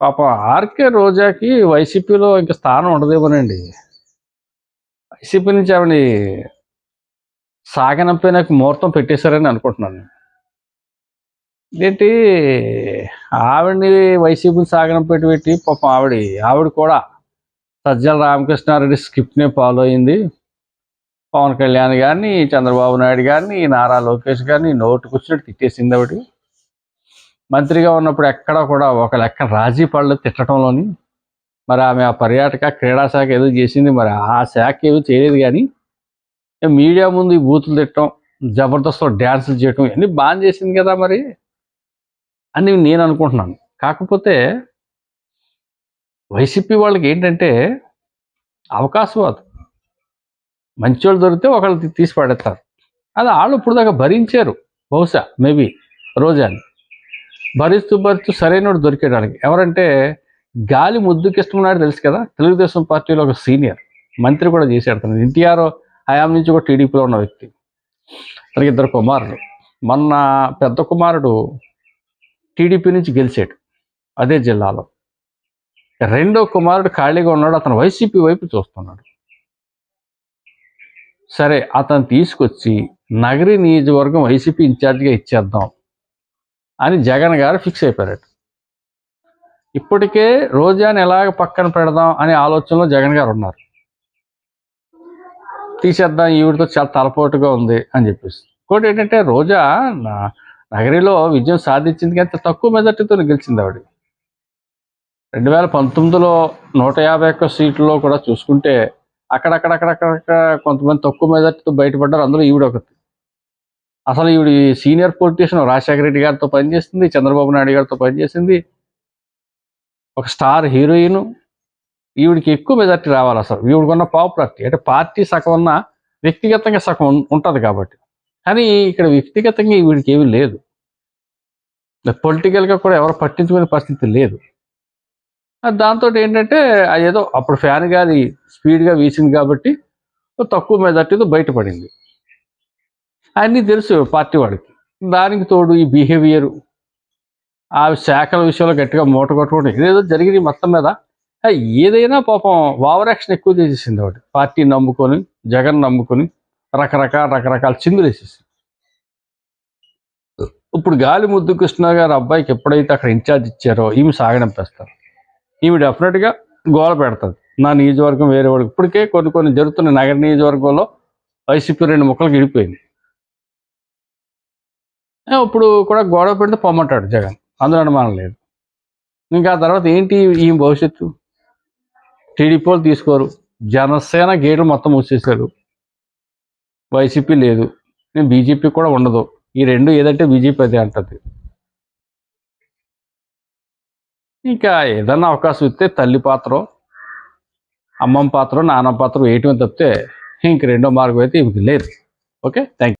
పాపం ఆర్కే రోజాకి వైసీపీలో ఇంకా స్థానం ఉండదేమోనండి. వైసీపీ నుంచి ఆవిడ సాగనంపై నాకు ముహూర్తం పెట్టేశారని అనుకుంటున్నాను. ఏంటి ఆవిడని వైసీపీని సాగనం పెట్టి పాపం ఆవిడ ఆవిడ కూడా సజ్జల రామకృష్ణారెడ్డి స్క్రిప్ట్నే ఫాలో అయింది. పవన్ కళ్యాణ్ గారిని చంద్రబాబు నాయుడు గారిని నారా లోకేష్ గారిని నోటుకు వచ్చినట్టు తిట్టేసింది ఆవిడ. మంత్రిగా ఉన్నప్పుడు ఎక్కడ కూడా ఒక లెక్క రాజీ పళ్ళు తిట్టడంలోని మరి ఆమె ఆ పర్యాటక క్రీడా శాఖ ఏదో చేసింది మరి ఆ శాఖ ఏదో చేయలేదు కానీ మీడియా ముందు ఈ బూతులు తిట్టడం జబర్దస్త్లో డ్యాన్సులు చేయటం ఇవన్నీ బాన్ చేసింది కదా మరి అని నేను అనుకుంటున్నాను. కాకపోతే వైసీపీ వాళ్ళకి ఏంటంటే అవకాశవాదు మంచి వాళ్ళు దొరికితే ఒకళ్ళు తీసి పడేస్తారు. అది వాళ్ళు ఇప్పుడు దాకా భరించారు బహుశా మేబీ రోజాని. భరిస్తూ భరిస్తూ సరైన దొరికేయడానికి. ఎవరంటే గాలి ముద్దుకిష్టమన్నాడు తెలుసు కదా? తెలుగుదేశం పార్టీలో ఒక సీనియర్. మంత్రి కూడా చేశాడు తను. ఎన్టీఆర్ హయాం నుంచి కూడా టీడీపీలో ఉన్న వ్యక్తి. తనకి ఇద్దరు కుమారుడు మొన్న పెద్ద కుమారుడు టీడీపీ నుంచి గెలిచాడు. అదే జిల్లాలో. రెండో కుమారుడు ఖాళీగా ఉన్నాడు. అతను వైసీపీ వైపు చూస్తున్నాడు. సరే అతను తీసుకొచ్చి నగరి నియోజకవర్గం వైసీపీ ఇన్ఛార్జిగా ఇచ్చేద్దాం. అని జగన్ గారు ఫిక్స్ అయిపోయారు ఇప్పటికే రోజాని ఎలాగ పక్కన పెడదాం అనే ఆలోచనలో జగన్ గారు ఉన్నారు. తీసేద్దాం ఈవిడితో చాలా తలపోటుగా ఉంది అని చెప్పేసి. ఇంకోటి ఏంటంటే రోజా నా- నగరిలో విజయం సాధించింది కానీ తక్కువ మెజార్టీతో గెలిచింది ఆవిడ. రెండు వేల పంతొమ్మిదిలో నూట యాభై ఒక్క సీట్లలో కూడా చూసుకుంటే అక్కడక్కడక్కడక్కడ కొంతమంది తక్కువ మెజార్టీతో బయటపడ్డారు అందులో ఈవిడ ఒకటి అసలు ఈవిడ సీనియర్ పొలిటీషియన్ రాజశేఖర రెడ్డి గారితో పనిచేసింది చంద్రబాబు నాయుడు గారితో పనిచేసింది. ఒక స్టార్ హీరోయిన్. ఈవిడికి ఎక్కువ మెజార్టీ రావాలి అసలు. ఈవిడకున్న పాపులారిటీ. అంటే పార్టీ సగం ఉన్న వ్యక్తిగతంగా సగం ఉంటుంది కాబట్టి. కానీ ఇక్కడ వ్యక్తిగతంగా ఈవిడికి ఏమీ లేదు. పొలిటికల్గా కూడా ఎవరు పట్టించుకునే పరిస్థితి లేదు. దాంతో ఏంటంటే అది ఏదో అప్పుడు ఫ్యాన్ గాలి స్పీడ్గా వీసింది కాబట్టి తక్కువ మెజార్టీతో బయటపడింది. అన్నీ తెలుసు పార్టీ వాడికి. దానికి తోడు ఈ బిహేవియర్ ఆ శాఖల విషయంలో గట్టిగా మూట కొట్టుకోవడం ఏదేదో జరిగింది మొత్తం మీద ఏదైనా పాపం ఓవర్ ఎక్కువ చేసేసింది ఒకటి పార్టీ నమ్ముకొని జగన్ నమ్ముకొని రకరకాల రకరకాల చిందులు ఇప్పుడు గాలి ముద్దు కృష్ణ గారు అబ్బాయికి ఎప్పుడైతే అక్కడ ఇన్ఛార్జ్ ఇచ్చారో ఈమె సాగనంపేస్తారు. ఈమె డెఫినెట్గా గోల పెడుతుంది నా నియోజకవర్గం వేరే వాడికి ఇప్పటికే కొన్ని కొన్ని జరుగుతున్న నగర నియోజకవర్గంలో వైసీపీ రెండు ముక్కలకు ఇడిపోయింది ఇప్పుడు కూడా గొడవ పెడితే పొమ్మంటాడు జగన్. అందులో అనుమానం లేదు. ఇంకా ఆ తర్వాత ఏంటి ఈ భవిష్యత్తు? టీడీపీ వాళ్ళు తీసుకోరు. జనసేన గేట్లు మొత్తం మూసేశారు. వైసీపీ లేదు. నేను బీజేపీ కూడా ఉండదు. ఈ రెండు ఏదంటే బీజేపీ అదే అంటది. ఇంకా ఏదన్నా అవకాశం ఇస్తే తల్లి పాత్ర అమ్మమ్మ పాత్ర నాన్న పాత్ర వేయటమే తప్పితే ఇంక రెండో మార్గం అయితే ఇవి లేదు. ఓకే? థ్యాంక్